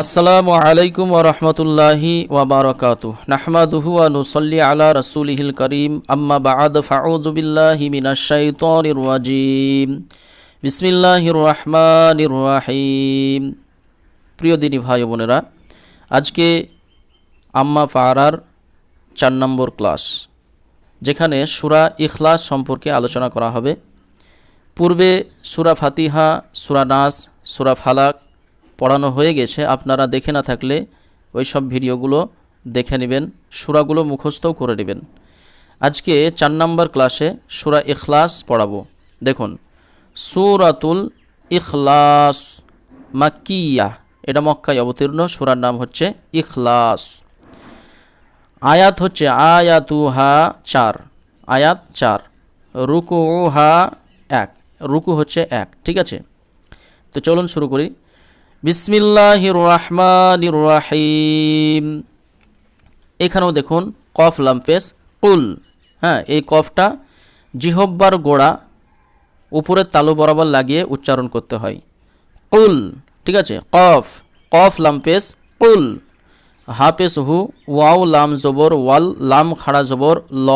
আসসালামু আলাইকুম ওরহমতুল্লাহি ওবরকাতু নাহমাদুহু ওয়া নুসাল্লি আলা রাসূলিহিল করিম। আম্মা বা'দ, ফাউযু বিল্লাহি মিনাশ শাইতানির রাজিম। বিসমিল্লাহির রহমানির রহিম। প্রিয় দিনী ভাই বোনেরা, আজকে আম্মা পাড়ার চার নম্বর ক্লাস, যেখানে সুরা ইখলাস সম্পর্কে আলোচনা করা হবে। পূর্বে সুরা ফাতিহা, সুরা নাস, সুরা ফালাক পড়ানো হয়ে গেছে, আপনারা দেখে না থাকলে ওই সব ভিডিওগুলো দেখে নেবেন, সুরাগুলো মুখস্থও করে নেবেন। আজকে চার নম্বর ক্লাসে সুরা ইখলাস পড়াবো। দেখুন, সুরাতুল ইখলাস মাকিয়া এটা মক্কায় অবতীর্ণ, সুরার নাম হচ্ছে ইখলাস। আয়াত হচ্ছে আয়াতুহা চার, আয়াত চার রুকু হা এক, রুকু হচ্ছে এক, ঠিক আছে? তো চলুন শুরু করি। বিসমিল্লাহির রহমানির রাহিম এখানেও দেখুন কফ লাম্পেস কুল। হ্যাঁ এই কফটা জিহব্বার গোড়া উপরের তালু বরাবর লাগিয়ে উচ্চারণ করতে হয়। কুল, ঠিক আছে? কফ কফ লাম্পেস কুল। হাফেস হু ওয়াও লাম জবর, ওয়াল লাম খাড়া জবর, ল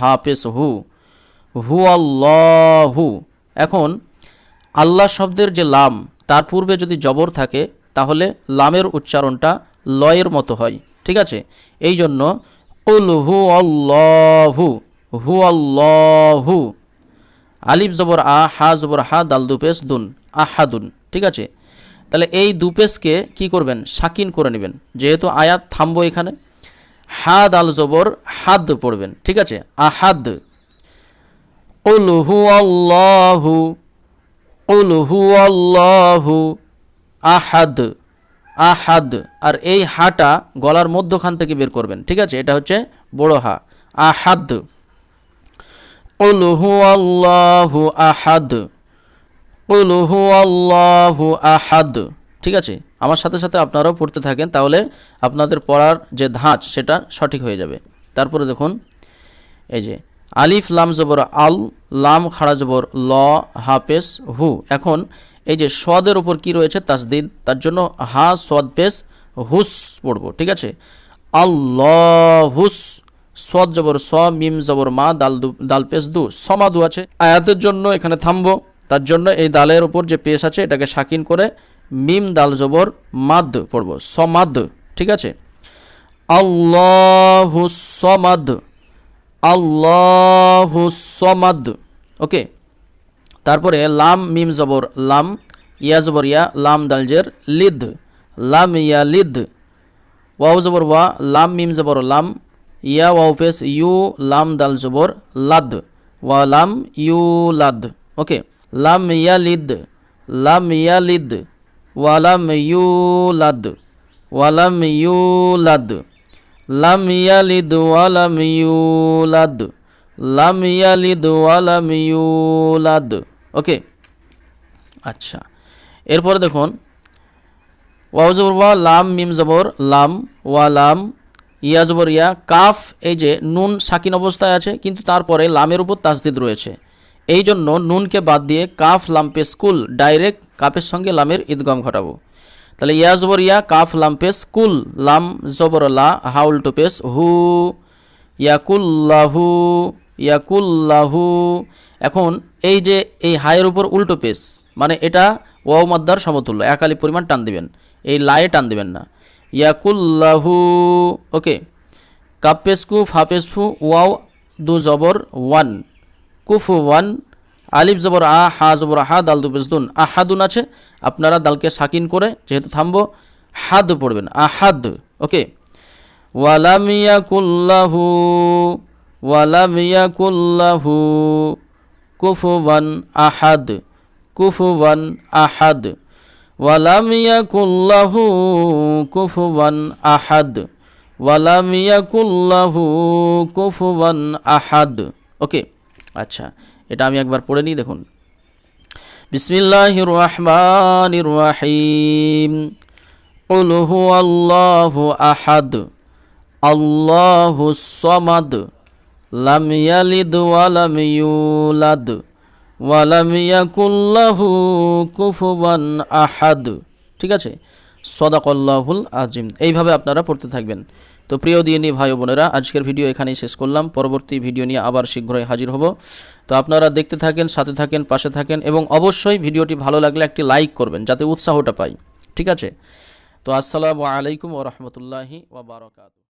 হাফেস হু হু হু এখন আল্লাহ শব্দের যে লাম তার পূর্বে যদি জবর থাকে, তাহলে লামের উচ্চারণটা লয়ের মতো হয়। ঠিক আছে? এই জন্য কুল হু অল্লাহু হু অল্লাহু আলিফ জবর আ, হা জবর হা, দাল দুপেস দুন, আহাদুন। ঠিক আছে? তাহলে এই দুপেসকে কি করবেন? সাকিন করে নেবেন। যেহেতু আয়াত থামবো এখানে। হাদ আল জবর, হাদ পড়বেন। ঠিক আছে? আহাদ। কুল হু আল্লাহু। কুল হু আল্লাহু আহাদ আহাদ। আর এই হাটা গলার মধ্যখান থেকে বের করবেন, ঠিক আছে? এটা হচ্ছে বড় হা। আহাদ। কুল হু আল্লাহু আহাদ, কুল হু আল্লাহু আহাদ। ঠিক আছে? আমার সাথে সাথে আপনারাও পড়তে থাকেন, তাহলে আপনাদের পড়ার যে ধাঁচ, সেটা সঠিক হয়ে যাবে। তারপরে দেখুন, এই যে আলিফ, লাম জবর আল, লাম খাড়া জবর ল হাফেস হু। এখন এই যে সদের উপর কি রয়েছে তাসদিদ, তার জন্য হা, সদ পেস হুস পড়ব, ঠিক আছে? আল্লাহ হুস সদ জবর স, মিম জবর মা, দাল দু দাল পেস দু সমাদু আছে। আয়াতের জন্য এখানে থামবো। তার জন্য এই দালের উপর যে পেশ আছে, এটাকে শাকিন করে মিম, দাল জবর মাদ পড়ব, সমাদ, ঠিক আছে? আল্লাহু সমাদ। আল্লাহু সমাদ। ওকে, তারপরে লাম, মিম জবর, লাম, ইয়া জবর, ইয়া, লাম দালজের লিদ, লাম, ইয়া, লিদ, ওয়াও জবর, ওয়া, লাম, মিম জবর, লাম, ইয়া, ওয়াও পেস ইউ, লাম, দাল, জবর, লাদ, ওয়া, লাম, ইউ, লাদ, ওকে, লাম, ইয়া, লিদ, লাম, ইয়া, লিদ ওয়ালাম ইউ, লাদ ওয়ালাম ইউ, লাদ লাম ইয়ালিদ ওয়ালাম ইউলাদ। লাম ইয়ালিদ ওয়ালাম ইউলাদ। ওকে আচ্ছা। এরপরে দেখুন ওয়াউজবর ওয়া, লাম, মিম জবর, লাম, ওয়া, লাম, ইয়া জবর, ইয়া, কাফ, এই যে নুন সাকিন অবস্থায় আছে, কিন্তু তারপরে লামের উপর তাসদিদ রয়েছে। এই জন্য নুনকে বাদ দিয়ে কাফ লাম্পে স্কুল, ডাইরেক্ট কাফের সঙ্গে লামের ঈদগম ঘটাবো। তাহলে ইয়া জবর ইয়া কাফ লাম পেস কুল লাম জবর লা, হাউল টু পেস হু, ইয়াকুল্লাহু ইয়াকুল্লাহু। এখন এই যে এই হায়ের উপর উল্টো পেস মানে এটা ওয়াও মাদ্দার সমতুল্য একালি পরিমাণ টান দিবেন, এই লায়ে টান দিবেন না। ইয়াকুল্লাহু, ওকে কাপেসকু ফাপেসফু ওয়াও, দু জবর, ওয়ান, কুফু, ওয়ান আলিফ জবর আ, হা জবর হা, দাল দুপেস দুন। আহাদুন আছে, আপনারা দালকে সাকিন করে যেহেতু থামবো, হাদ পড়বেন, আহাদ, ওকে। ওয়ালামিয়া কুল্লাহু ওয়ালামিয়া কুল্লাহু কুফুবান আহাদ কুফুবান আহাদ। ওয়ালামিয়া কুল্লাহু কুফুবান আহাদ ওয়ালামিয়া কুল্লাহু কুফুবান আহাদ। ওকে আচ্ছা। এটা আমি একবার পড়ে নিই দেখুন বিসমিল্লাহির রহমানির রহিম قل هو الله أحد الله الصمد لم يلد ولم يولد ولم يكن له كفوا أحد ঠিক আছে সদাকল্লাহুল আজিম এইভাবে আপনারা পড়তে থাকবেন তো প্রিয় দিনী ভাই বোনেরা, আজকের ভিডিও এখানেই শেষ করলাম। পরবর্তী ভিডিও নিয়ে আবার শীঘ্রই হাজির হব। তো আপনারা দেখতে থাকেন, সাথে থাকেন, পাশে থাকেন এবং অবশ্যই ভিডিওটি ভালো লাগলে একটি লাইক করবেন যাতে উৎসাহটা পাই। ঠিক আছে? তো আসসালামু আলাইকুম ও রহমতুল্লাহি ওবরাকাতু